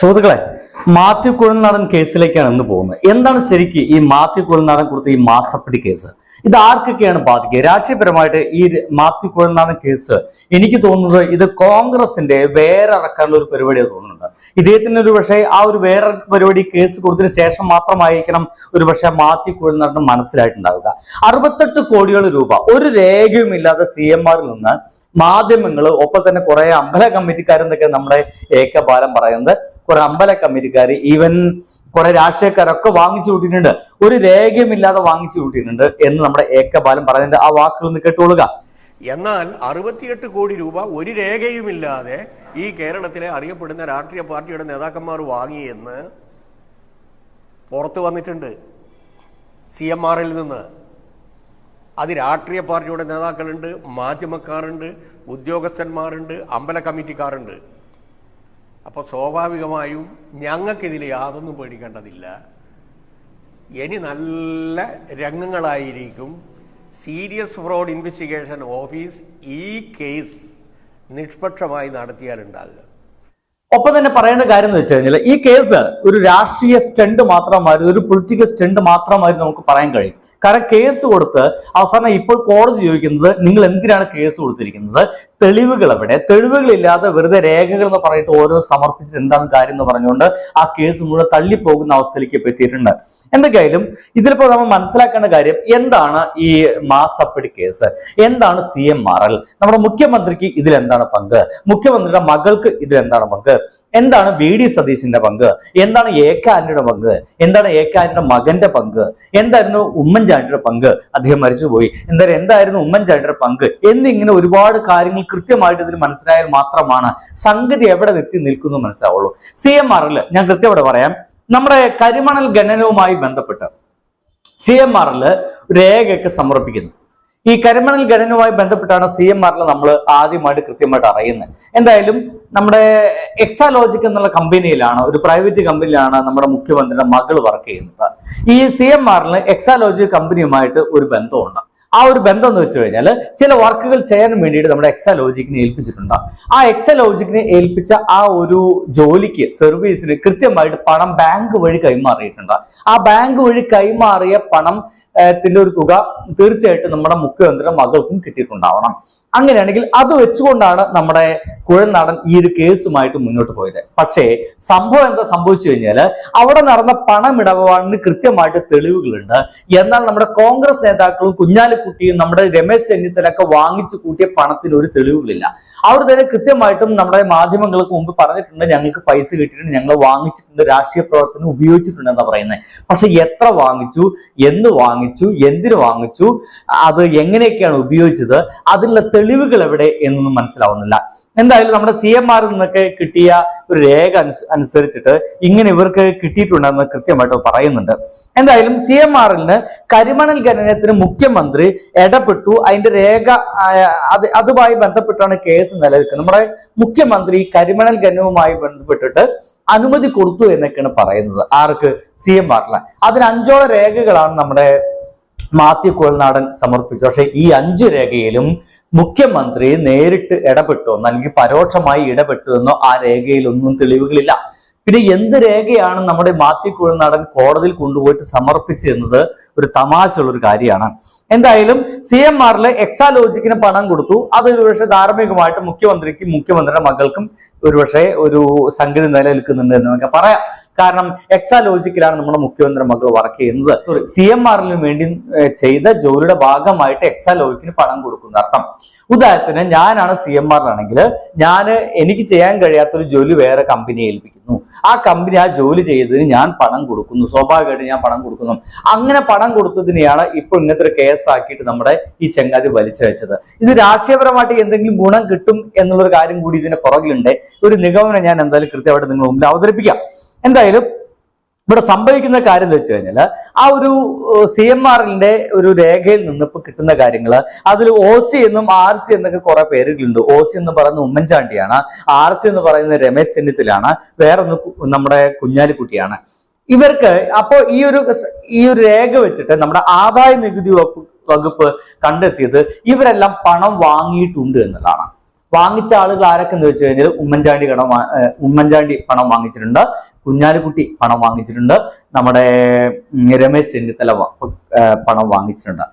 സുഹൃത്തുക്കളെ മാത്യു കുഴൽനാടൻ കേസിലേക്കാണ് ഇന്ന് പോകുന്നത്. എന്താണ് ശരിക്കും ഈ മാത്യു കുഴൽനാടൻ കൊടുത്ത ഈ മാസപ്പടി കേസ്? ഇത് ആർക്കൊക്കെയാണ് ബാധിക്കുക? രാഷ്ട്രീയപരമായിട്ട് ഈ മാത്യു കുഴൽനാടൻ കേസ് എനിക്ക് തോന്നുന്നത് ഇത് കോൺഗ്രസിന്റെ വേറെ ഇറക്കാനുള്ള ഒരു പരിപാടിയാണ് തോന്നുന്നുണ്ട്. ഇദ്ദേഹത്തിന് ഒരു പക്ഷേ ആ ഒരു വേറെ പരിപാടി കേസ് കൊടുത്തതിന് ശേഷം മാത്രമായിരിക്കണം ഒരു പക്ഷേ മാത്യു കുഴൽനാടൻ മനസ്സിലായിട്ടുണ്ടാവുക. അറുപത്തെട്ട് കോടിയോളം രൂപ ഒരു രേഖയുമില്ലാതെ സി എം ആറിൽ നിന്ന് മാധ്യമങ്ങൾ ഒപ്പം തന്നെ കുറെ അമ്പല കമ്മിറ്റിക്കാരെന്നൊക്കെ നമ്മുടെ എ കെ ബാലൻ പറയുന്നത്. കുറെ അമ്പല കമ്മിറ്റിക്കാർ ഈവൻ കുറെ രാഷ്ട്രീയക്കാരൊക്കെ വാങ്ങിച്ചു കൂട്ടിയിട്ടുണ്ട്. ഒരു രേഖയുമില്ലാതെ വാങ്ങിച്ചു കൂട്ടിയിട്ടുണ്ട് എന്ന് നമ്മുടെ ബാലൻ പറയുന്നുണ്ട്. ആ വാക്കുകൾ ഒന്ന് കേട്ടുകൊള്ളുക എന്നാൽ അറുപത്തിയെട്ട് കോടി രൂപ ഒരു രേഖയുമില്ലാതെ ഈ കേരളത്തിലെ അറിയപ്പെടുന്ന രാഷ്ട്രീയ പാർട്ടിയുടെ നേതാക്കന്മാർ വാങ്ങിയെന്ന് പുറത്തു വന്നിട്ടുണ്ട്. സി എം ആറിൽ നിന്ന്. അത് രാഷ്ട്രീയ പാർട്ടിയുടെ നേതാക്കളുണ്ട് മാധ്യമക്കാരുണ്ട് ഉദ്യോഗസ്ഥന്മാരുണ്ട് അമ്പല കമ്മിറ്റിക്കാരുണ്ട്. അപ്പോൾ സ്വാഭാവികമായും ഞങ്ങൾക്കിതിൽ യാതൊന്നും പേടിക്കേണ്ടതില്ല. ഇനി നല്ല രംഗങ്ങളായിരിക്കും. സീരിയസ് ഫ്രോഡ് ഇൻവെസ്റ്റിഗേഷൻ ഓഫീസ് ഈ കേസ് നിഷ്പക്ഷമായി നടത്തിയാലുണ്ടാകുക. ഒപ്പം തന്നെ പറയേണ്ട കാര്യം എന്ന് വെച്ച് കഴിഞ്ഞാൽ ഈ കേസ് ഒരു രാഷ്ട്രീയ സ്റ്റണ്ട് മാത്രമായിരുന്നു ഒരു പൊളിറ്റിക്കൽ സ്റ്റണ്ട് മാത്രമായിരുന്നു നമുക്ക് പറയാൻ കഴിയും. കാരണം കേസ് കൊടുത്ത് അവസാനം ഇപ്പോൾ കോടതി ചോദിക്കുന്നത് നിങ്ങൾ എന്തിനാണ് കേസ് കൊടുത്തിരിക്കുന്നത്? തെളിവുകൾ എവിടെ? തെളിവുകളില്ലാതെ വെറുതെ രേഖകൾ എന്ന് പറഞ്ഞിട്ട് ഓരോ സമർപ്പിച്ചിട്ട് എന്താണ് കാര്യം എന്ന് പറഞ്ഞുകൊണ്ട് ആ കേസ് മുഴുവൻ തള്ളിപ്പോകുന്ന അവസ്ഥയിലേക്ക് എത്തിയിട്ടുണ്ട്. എന്തൊക്കെയായാലും ഇതിലിപ്പോൾ നമ്മൾ മനസ്സിലാക്കേണ്ട കാര്യം എന്താണ് ഈ മാസപ്പടി കേസ്? എന്താണ് സി എം നമ്മുടെ മുഖ്യമന്ത്രിക്ക് ഇതിൽ എന്താണ് പങ്ക്? മുഖ്യമന്ത്രിയുടെ മകൾക്ക് ഇതിൽ എന്താണ് പങ്ക്? എന്താണ് വി ഡി സതീശിന്റെ പങ്ക്? എന്താണ് എ പങ്ക്? എന്താണ് എ മകന്റെ പങ്ക്? എന്തായിരുന്നു ഉമ്മൻചാണ്ടിയുടെ പങ്ക്? അദ്ദേഹം മരിച്ചുപോയി. എന്തായാലും എന്തായിരുന്നു ഉമ്മൻചാണ്ടിയുടെ പങ്ക്? എന്നിങ്ങനെ ഒരുപാട് കാര്യങ്ങൾ കൃത്യമായിട്ട് ഇതിൽ മനസ്സിലായാൽ മാത്രമാണ് സംഗതി എവിടെ എത്തി നിൽക്കുന്നു മനസ്സിലാവുള്ളൂ. സി എം ആറിൽ ഞാൻ കൃത്യമായിട്ട് പറയാം. നമ്മുടെ കരിമണൽ ഖനനവുമായി ബന്ധപ്പെട്ട് സി എം ആറിൽ രേഖയൊക്കെ സമർപ്പിക്കുന്നു. ഈ കരിമണൽ ഖനനവുമായി ബന്ധപ്പെട്ടാണ് സി എം ആറിൽ നമ്മൾ ആദ്യമായിട്ട് കൃത്യമായിട്ട് അറിയുന്നത്. എന്തായാലും നമ്മുടെ എക്സാലോജിക് എന്നുള്ള കമ്പനിയിലാണ് ഒരു പ്രൈവറ്റ് കമ്പനിയിലാണ് നമ്മുടെ മുഖ്യമന്ത്രിയുടെ മകൾ വർക്ക് ചെയ്യുന്നത്. ഈ സി എം ആറിൽ എക്സാലോജിക് കമ്പനിയുമായിട്ട് ഒരു ബന്ധമുണ്ട്. ആ ഒരു ബന്ധം എന്ന് വെച്ച് കഴിഞ്ഞാൽ ചില വർക്കുകൾ ചെയ്യാൻ വേണ്ടിയിട്ട് നമ്മുടെ എക്സാലോജിക്കിനെ ഏൽപ്പിച്ചിട്ടുണ്ട്. ആ എക്സാലോജിക്കിനെ ഏൽപ്പിച്ച ആ ഒരു ജോലിക്ക് സർവീസിന് കൃത്യമായിട്ട് പണം ബാങ്ക് വഴി കൈമാറിയിട്ടുണ്ട്. ആ ബാങ്ക് വഴി കൈമാറിയ പണം ത്തിന്റെ ഒരു തുക തീർച്ചയായിട്ടും നമ്മുടെ മുഖ്യമന്ത്രിയുടെ മകൾക്കും കിട്ടിയിട്ടുണ്ടാവണം. അങ്ങനെയാണെങ്കിൽ അത് വെച്ചുകൊണ്ടാണ് നമ്മുടെ കുഴൽനാടൻ ഈ ഒരു കേസുമായിട്ട് മുന്നോട്ട് പോയത്. പക്ഷേ സംഭവം എന്താ സംഭവിച്ചു കഴിഞ്ഞാൽ അവിടെ നടന്ന പണമിടപാടിന് കൃത്യമായിട്ട് തെളിവുകളുണ്ട്. എന്നാൽ നമ്മുടെ കോൺഗ്രസ് നേതാക്കളും കുഞ്ഞാലിക്കുട്ടിയും നമ്മുടെ രമേശ് ചെന്നിത്തലൊക്കെ വാങ്ങിച്ചു കൂട്ടിയ പണത്തിന് ഒരു തെളിവുകളില്ല. അവർ തന്നെ കൃത്യമായിട്ടും നമ്മുടെ മാധ്യമങ്ങൾക്ക് മുമ്പ് പറഞ്ഞിട്ടുണ്ട് ഞങ്ങൾക്ക് പൈസ കിട്ടിയിട്ടുണ്ട് ഞങ്ങൾ വാങ്ങിച്ചിട്ടുണ്ട് രാഷ്ട്രീയ പ്രവർത്തനം ഉപയോഗിച്ചിട്ടുണ്ട് എന്നാ പറയുന്നത്. പക്ഷെ എത്ര വാങ്ങിച്ചു എന്ന് വാങ്ങിച്ചു എന്തിനു വാങ്ങിച്ചു അത് എങ്ങനെയൊക്കെയാണ് ഉപയോഗിച്ചത് അതിനുള്ള തെളിവുകൾ എവിടെ എന്നൊന്നും മനസ്സിലാവുന്നില്ല. എന്തായാലും നമ്മുടെ സി നിന്നൊക്കെ കിട്ടിയ ഒരു രേഖ അനുസരിച്ചിട്ട് ഇങ്ങനെ ഇവർക്ക് കിട്ടിയിട്ടുണ്ടെന്ന് കൃത്യമായിട്ട് പറയുന്നുണ്ട്. എന്തായാലും സി എം ആറിന് കരിമണൽ ഖനനത്തിന് മുഖ്യമന്ത്രി ഇടപെട്ടു. അതിന്റെ രേഖ അത് അതുമായി ബന്ധപ്പെട്ടാണ് കേസ് നിലനിൽക്കുന്നത്. നമ്മുടെ മുഖ്യമന്ത്രി കരിമണൽ ഖനനവുമായി ബന്ധപ്പെട്ടിട്ട് അനുമതി കൊടുത്തു എന്നൊക്കെയാണ് പറയുന്നത് ആർക്ക്? സി എം ആറിന്. അതിന് അഞ്ചോളം രേഖകളാണ് നമ്മുടെ മാത്യു കോൾനാടൻ സമർപ്പിച്ചു. പക്ഷെ ഈ അഞ്ചു രേഖയിലും മുഖ്യമന്ത്രി നേരിട്ട് ഇടപെട്ടോ അല്ലെങ്കിൽ പരോക്ഷമായി ഇടപെട്ടു എന്നോ ആ രേഖയിലൊന്നും തെളിവുകളില്ല. പിന്നെ എന്ത് രേഖയാണ് നമ്മുടെ മാത്യു കുഴൽനാടൻ കോടതിയിൽ കൊണ്ടുപോയിട്ട് സമർപ്പിച്ചെന്നത് ഒരു തമാശയുള്ള ഒരു കാര്യമാണ്. എന്തായാലും സി എം ആറിലെ എക്സാലോജിക്കിന് പണം കൊടുത്തു. അത് ഒരുപക്ഷെ ധാർമ്മികമായിട്ട് മുഖ്യമന്ത്രിക്കും മുഖ്യമന്ത്രിയുടെ മകൾക്കും ഒരുപക്ഷെ ഒരു സംഗതി നിലനിൽക്കുന്നുണ്ട് എന്ന് നമുക്ക് പറയാം. കാരണം എക്സാലോജിക്കിലാണ് നമ്മുടെ മുഖ്യമന്ത്രി മകൾ വർക്ക് ചെയ്യുന്നത്. സി എം ആറിന് വേണ്ടി ചെയ്ത ജോലിയുടെ ഭാഗമായിട്ട് എക്സാലോജിക്കിന് പണം കൊടുക്കുന്ന. അർത്ഥം. ഉദാഹരണത്തിന് ഞാനാണ് സി എം ആറിലാണെങ്കിൽ ഞാൻ എനിക്ക് ചെയ്യാൻ കഴിയാത്തൊരു ജോലി വേറെ കമ്പനിയെ ഏൽപ്പിക്കുന്നു. ആ കമ്പനി ആ ജോലി ചെയ്തതിന് ഞാൻ പണം കൊടുക്കുന്നു. സ്വാഭാവികമായിട്ട് ഞാൻ പണം കൊടുക്കുന്നു. അങ്ങനെ പണം കൊടുത്തതിനെയാണ് ഇപ്പോൾ ഇങ്ങനത്തെ ഒരു കേസാക്കിയിട്ട് നമ്മുടെ ഈ ചെങ്ങാതി വലിച്ചയച്ചത്. ഇത് രാഷ്ട്രീയപരമായിട്ട് എന്തെങ്കിലും ഗുണം കിട്ടും എന്നുള്ളൊരു കാര്യം കൂടി ഇതിന് പുറകിലുണ്ട്. ഒരു നിഗമനം ഞാൻ എന്തായാലും കൃത്യമായിട്ട് നിങ്ങൾ മുമ്പിൽ അവതരിപ്പിക്കാം. എന്തായാലും ഇവിടെ സംഭവിക്കുന്ന കാര്യം എന്ന് വെച്ച് കഴിഞ്ഞാൽ ആ ഒരു സി എം ആറിന്റെ ഒരു രേഖയിൽ നിന്ന് ഇപ്പൊ കിട്ടുന്ന കാര്യങ്ങൾ അതിൽ ഒ സി എന്നും ആർ സി എന്നൊക്കെ കുറെ പേരുകളുണ്ട്. ഒ സി എന്ന് പറയുന്ന ഉമ്മൻചാണ്ടിയാണ്. ആർ സി എന്ന് പറയുന്ന രമേശ് ചെന്നിത്തലാണ് വേറൊന്ന് നമ്മുടെ കുഞ്ഞാലിക്കുട്ടിയാണ്. ഇവർക്ക് അപ്പോ ഈ ഒരു ഈ ഒരു രേഖ വെച്ചിട്ട് നമ്മുടെ ആദായ നികുതി വകുപ്പ് കണ്ടെത്തിയത് ഇവരെല്ലാം പണം വാങ്ങിയിട്ടുണ്ട് എന്നുള്ളതാണ്. വാങ്ങിച്ച ആളുകൾ ആരൊക്കെ എന്ന് വെച്ച് കഴിഞ്ഞാൽ ഉമ്മൻചാണ്ടി കടം ഉമ്മൻചാണ്ടി പണം വാങ്ങിച്ചിട്ടുണ്ട്. കുഞ്ഞാലിക്കുട്ടി പണം വാങ്ങിച്ചിട്ടുണ്ട്. നമ്മുടെ രമേശ് ചെന്നിത്തല പണം വാങ്ങിച്ചിട്ടുണ്ട്.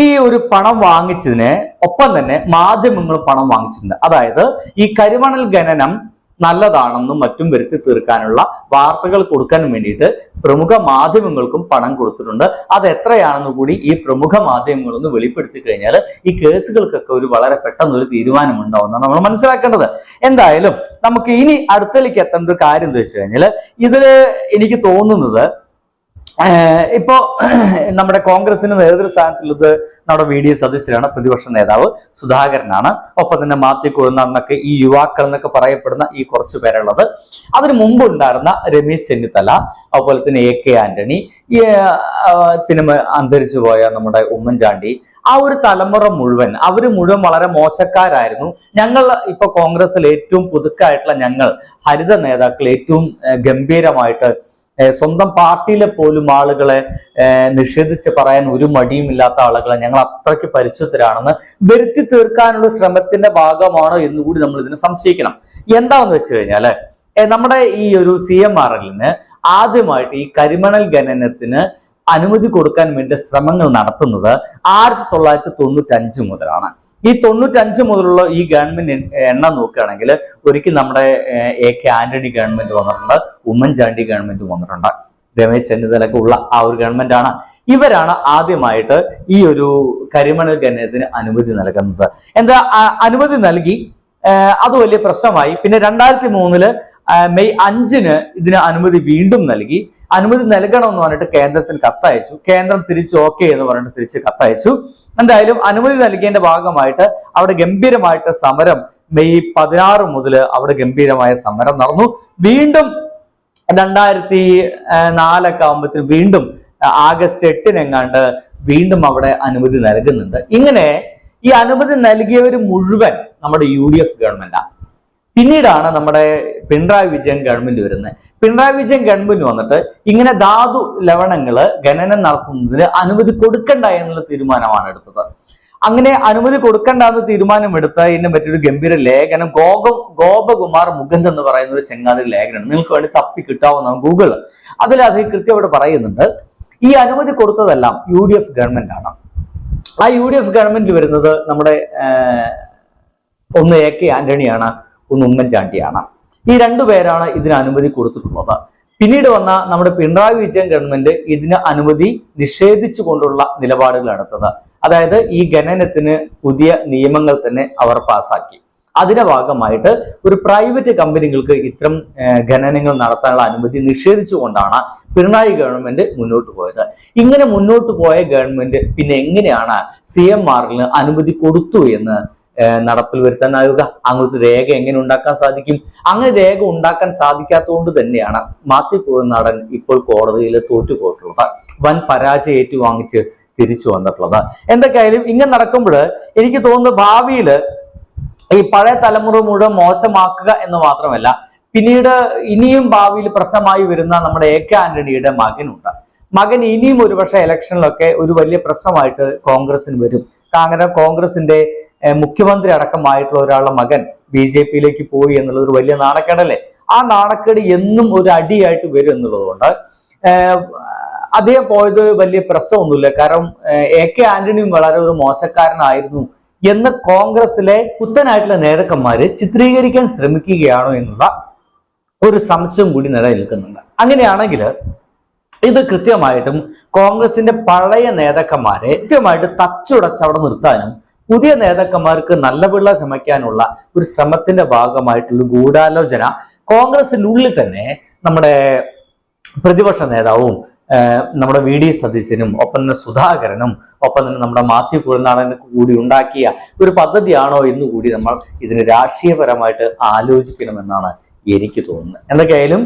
ഈ ഒരു പണം വാങ്ങിച്ചതിന് ഒപ്പം തന്നെ മാധ്യമങ്ങൾ പണം വാങ്ങിച്ചിട്ടുണ്ട്. അതായത് ഈ കരിമണൽ ഖനനം നല്ലതാണെന്നും മറ്റും വരുത്തി തീർക്കാനുള്ള വാർത്തകൾ കൊടുക്കാൻ വേണ്ടിയിട്ട് പ്രമുഖ മാധ്യമങ്ങൾക്കും പണം കൊടുത്തിട്ടുണ്ട്. അത് എത്രയാണെന്ന് കൂടി ഈ പ്രമുഖ മാധ്യമങ്ങളൊന്ന് വെളിപ്പെടുത്തി കഴിഞ്ഞാൽ ഈ കേസുകൾക്കൊക്കെ ഒരു വളരെ പെട്ടെന്ന് ഒരു തീരുമാനം നമ്മൾ മനസ്സിലാക്കേണ്ടത്. എന്തായാലും നമുക്ക് ഇനി അടുത്തലേക്ക് എത്തേണ്ട ഒരു കാര്യം എന്താ വെച്ച് കഴിഞ്ഞാൽ ഇതിൽ എനിക്ക് തോന്നുന്നത് ഇപ്പോ നമ്മുടെ കോൺഗ്രസിന് നേതൃസ്ഥാനത്തുള്ളത് നമ്മുടെ വി ഡി എസ് സദസ്യരാണ് പ്രതിപക്ഷ നേതാവ് സുധാകരനാണ്. ഒപ്പം തന്നെ മാത്യു കുഴനാടനൊക്കെ ഈ യുവാക്കൾ എന്നൊക്കെ പറയപ്പെടുന്ന ഈ കുറച്ചു പേരുള്ളത്. അതിനു മുമ്പ് ഉണ്ടായിരുന്ന രമേശ് ചെന്നിത്തല അതുപോലെ തന്നെ എ കെ ആന്റണി പിന്നെ അന്തരിച്ചു പോയ നമ്മുടെ ഉമ്മൻചാണ്ടി ആ ഒരു തലമുറ മുഴുവൻ അവർ മുഴുവൻ വളരെ മോശക്കാരായിരുന്നു. ഞങ്ങൾ ഇപ്പൊ കോൺഗ്രസിൽ ഏറ്റവും പുതുക്കായിട്ടുള്ള ഞങ്ങൾ ഹരിത നേതാക്കൾ ഏറ്റവും ഗംഭീരമായിട്ട് സ്വന്തം പാർട്ടിയിലെ പോലും ആളുകളെ നിഷേധിച്ച് പറയാൻ ഒരു മടിയും ഇല്ലാത്ത ആളുകളെ ഞങ്ങൾ അത്രയ്ക്ക് പരിശുദ്ധരാണെന്ന് വരുത്തി തീർക്കാനുള്ള ശ്രമത്തിന്റെ ഭാഗമാണോ എന്ന് കൂടി നമ്മൾ ഇതിനെ സംശയിക്കണം. എന്താണെന്ന് വെച്ച് കഴിഞ്ഞാൽ നമ്മുടെ ഈ ഒരു സി എം ആർ എല്ലിന് ആദ്യമായിട്ട് ഈ കരിമണൽ ഖനനത്തിന് അനുമതി കൊടുക്കാൻ വേണ്ടി ശ്രമങ്ങൾ നടത്തുന്നത് ആയിരത്തി തൊള്ളായിരത്തി തൊണ്ണൂറ്റി അഞ്ച് മുതലാണ്. ഈ തൊണ്ണൂറ്റഞ്ച് മുതലുള്ള ഈ ഗവൺമെന്റ് എണ്ണം നോക്കുകയാണെങ്കിൽ ഒരിക്കൽ നമ്മുടെ എ കെ ആന്റണി ഗവൺമെന്റ് വന്നിട്ടുണ്ട് ഉമ്മൻചാണ്ടി ഗവൺമെന്റ് വന്നിട്ടുണ്ട്. രമേശ് ചെന്നിത്തലൊക്കെ ഉള്ള ആ ഒരു ഗവൺമെന്റ് ആണ്. ഇവരാണ് ആദ്യമായിട്ട് ഈ ഒരു കരിമണൽ ഖനനത്തിന് അനുമതി നൽകുന്നത്. എന്താ അനുമതി നൽകി അത് വലിയ പ്രശ്നമായി. പിന്നെ രണ്ടായിരത്തി മൂന്നിൽ മെയ് അഞ്ചിന് ഇതിന് അനുമതി വീണ്ടും നൽകി. അനുമതി നൽകണമെന്ന് പറഞ്ഞിട്ട് കേന്ദ്രത്തിന് കത്തയച്ചു. കേന്ദ്രം തിരിച്ച് ഓക്കെ എന്ന് പറഞ്ഞിട്ട് തിരിച്ച് കത്തയച്ചു. എന്തായാലും അനുമതി നൽകിയതിന്റെ ഭാഗമായിട്ട് അവിടെ ഗംഭീരമായിട്ട് സമരം മെയ് പതിനാറ് മുതൽ അവിടെ ഗംഭീരമായ സമരം നടന്നു. വീണ്ടും രണ്ടായിരത്തി നാലൊക്കെ ആകുമ്പോഴത്തേന് വീണ്ടും ആഗസ്റ്റ് എട്ടിനെങ്ങാണ്ട് വീണ്ടും അവിടെ അനുമതി നൽകുന്നുണ്ട്. ഇങ്ങനെ ഈ അനുമതി നൽകിയവർ മുഴുവൻ നമ്മുടെ യു ഡി എഫ് ഗവൺമെന്റാണ്. പിന്നീടാണ് നമ്മുടെ പിണറായി വിജയൻ ഗവൺമെന്റ് വരുന്നത്. പിണറായി വിജയൻ ഗവൺമെന്റ് വന്നിട്ട് ഇങ്ങനെ ധാതു ലവണങ്ങൾ ഖനനം നടത്തുന്നതിന് അനുമതി കൊടുക്കണ്ട എന്നുള്ള തീരുമാനമാണ് എടുത്തത്. അങ്ങനെ അനുമതി കൊടുക്കണ്ട തീരുമാനം എടുത്ത ഇതിനെ പറ്റിയൊരു ഗംഭീര ലേഖനം ഗോപ ഗോപകുമാർ മുകുന്ദ് എന്ന് പറയുന്ന ഒരു ചെങ്ങാതി ലേഖനമാണ്. നിങ്ങൾക്ക് വേണ്ടി തപ്പി കിട്ടാവുന്ന ഗൂഗിൾ അതിൽ അത് കൃത്യമായിട്ട് പറയുന്നുണ്ട്. ഈ അനുമതി കൊടുത്തതെല്ലാം യു ഡി എഫ് ഗവൺമെന്റ് ആണ്. ആ യു ഡി എഫ് ഗവൺമെന്റ് വരുന്നത് നമ്മുടെ ഒന്ന് എ കെ ആന്റണിയാണ്. ഒന്ന് ഉമ്മൻചാണ്ടിയാണ്. ഈ രണ്ടു പേരാണ് ഇതിന് അനുമതി കൊടുത്തിട്ടുള്ളത്. പിന്നീട് വന്ന നമ്മുടെ പിണറായി വിജയൻ ഗവൺമെന്റ് ഇതിന് അനുമതി നിഷേധിച്ചു കൊണ്ടുള്ള നിലപാടുകൾ എടുത്തത് അതായത് ഈ ഖനനത്തിന് പുതിയ നിയമങ്ങൾ തന്നെ അവർ പാസാക്കി. അതിന്റെ ഭാഗമായിട്ട് ഒരു പ്രൈവറ്റ് കമ്പനികൾക്ക് ഇത്തരം ഖനനങ്ങൾ നടത്താനുള്ള അനുമതി നിഷേധിച്ചുകൊണ്ടാണ് പിണറായി ഗവൺമെന്റ് മുന്നോട്ട് പോയത്. ഇങ്ങനെ മുന്നോട്ട് പോയ ഗവൺമെന്റ് പിന്നെ എങ്ങനെയാണ് സി എം അനുമതി കൊടുത്തു എന്ന് ഏഹ്, വരുത്താൻ ആവുക. അങ്ങോട്ട് രേഖ എങ്ങനെ ഉണ്ടാക്കാൻ സാധിക്കും? അങ്ങനെ രേഖ ഉണ്ടാക്കാൻ സാധിക്കാത്തതുകൊണ്ട് തന്നെയാണ് മാത്യു കുഴനാടൻ ഇപ്പോൾ കോടതിയിൽ തോറ്റുപോയിട്ടുള്ളത്. വൻ പരാജയം ഏറ്റുവാങ്ങിച്ച് തിരിച്ചു വന്നിട്ടുള്ളത്. എന്തൊക്കെയായാലും ഇങ്ങനെ നടക്കുമ്പോൾ എനിക്ക് തോന്നുന്നു ഭാവിയിൽ ഈ പഴയ തലമുറ മുഴുവൻ മോശമാക്കുക എന്ന് മാത്രമല്ല പിന്നീട് ഇനിയും ഭാവിയിൽ പ്രശ്നമായി വരുന്ന നമ്മുടെ എ കെ ആന്റണിയുടെ മകനുണ്ട്. മകൻ ഇനിയും ഒരുപക്ഷെ ഇലക്ഷനിലൊക്കെ ഒരു വലിയ പ്രശ്നമായിട്ട് കോൺഗ്രസിന് വരും. കാരണം കോൺഗ്രസിന്റെ മുഖ്യമന്ത്രി അടക്കമായിട്ടുള്ള ഒരാളുടെ മകൻ ബി ജെ പിയിലേക്ക് പോയി എന്നുള്ളത് ഒരു വലിയ നാണക്കേടല്ലേ? ആ നാണക്കേട് എന്നും ഒരു അടിയായിട്ട് വരും എന്നുള്ളതുകൊണ്ട് അദ്ദേഹം പോയത് വലിയ പ്രശ്നമൊന്നുമില്ല. കാരണം എ കെ ആന്റണിയും വളരെ ഒരു മോശക്കാരനായിരുന്നു എന്ന് കോൺഗ്രസിലെ പുത്തനായിട്ടുള്ള നേതാക്കന്മാര് ചിത്രീകരിക്കാൻ ശ്രമിക്കുകയാണോ എന്നുള്ള ഒരു സംശയം കൂടി നിലനിൽക്കുന്നുണ്ട് അങ്ങനെയാണെങ്കിൽ ഇത് കൃത്യമായിട്ടും കോൺഗ്രസിന്റെ പഴയ നേതാക്കന്മാരെ കൃത്യമായിട്ട് തച്ചുടച്ച് അവിടെ നിർത്താനും പുതിയ നേതാക്കന്മാർക്ക് നല്ല പിള്ള ചമയ്ക്കാനുള്ള ഒരു ശ്രമത്തിന്റെ ഭാഗമായിട്ടുള്ള ഗൂഢാലോചന കോൺഗ്രസിന്റെ ഉള്ളിൽ തന്നെ നമ്മുടെ പ്രതിപക്ഷ നേതാവും നമ്മുടെ വി ഡി സതീശനും ഒപ്പം തന്നെ സുധാകരനും ഒപ്പം തന്നെ നമ്മുടെ മാത്യു കുഴനാടനും കൂടി ഉണ്ടാക്കിയ ഒരു പദ്ധതിയാണോ എന്ന് കൂടി നമ്മൾ ഇതിന് രാഷ്ട്രീയപരമായിട്ട് ആലോചിക്കണമെന്നാണ് എനിക്ക് തോന്നുന്നത്. എന്തൊക്കെയായാലും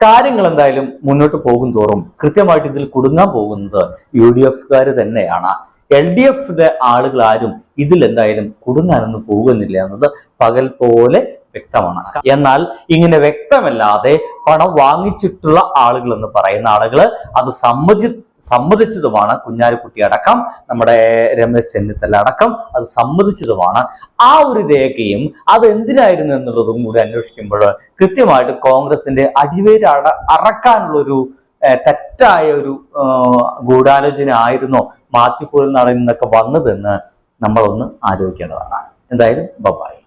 കാര്യങ്ങൾ എന്തായാലും മുന്നോട്ട് പോകും തോറും കൃത്യമായിട്ട് ഇതിൽ കുടുങ്ങാൻ പോകുന്നത് യു ഡി എഫുകാർ തന്നെയാണ്. എൽ ഡി എഫിന്റെ ആളുകൾ ആരും ഇതിൽ എന്തായാലും കുടുങ്ങാനൊന്നും പോകുന്നില്ല എന്നത് പകൽ പോലെ വ്യക്തമാണ്. എന്നാൽ ഇങ്ങനെ വ്യക്തമല്ലാതെ പണം വാങ്ങിച്ചിട്ടുള്ള ആളുകൾ എന്ന് പറയുന്ന ആളുകൾ അത് സമ്മതി സമ്മതിച്ചതുമാണ് കുഞ്ഞാലിക്കുട്ടി അടക്കം നമ്മുടെ രമേശ് ചെന്നിത്തല അടക്കം അത് സമ്മതിച്ചതുമാണ്. ആ ഒരു രേഖയും അത് എന്തിനായിരുന്നു എന്നുള്ളതും കൂടി അന്വേഷിക്കുമ്പോൾ കൃത്യമായിട്ട് കോൺഗ്രസിന്റെ അടിവേര് അട അറക്കാനുള്ള ഒരു ഏഹ്, തെറ്റായ ഒരു ഗൂഢാലോചന ആയിരുന്നോ മാത്യുക്കുഴൽ നടയിൽ നിന്നൊക്കെ വന്നതെന്ന് നമ്മളൊന്ന് ആലോചിക്കേണ്ടതാണ്. എന്തായാലും ബബായി.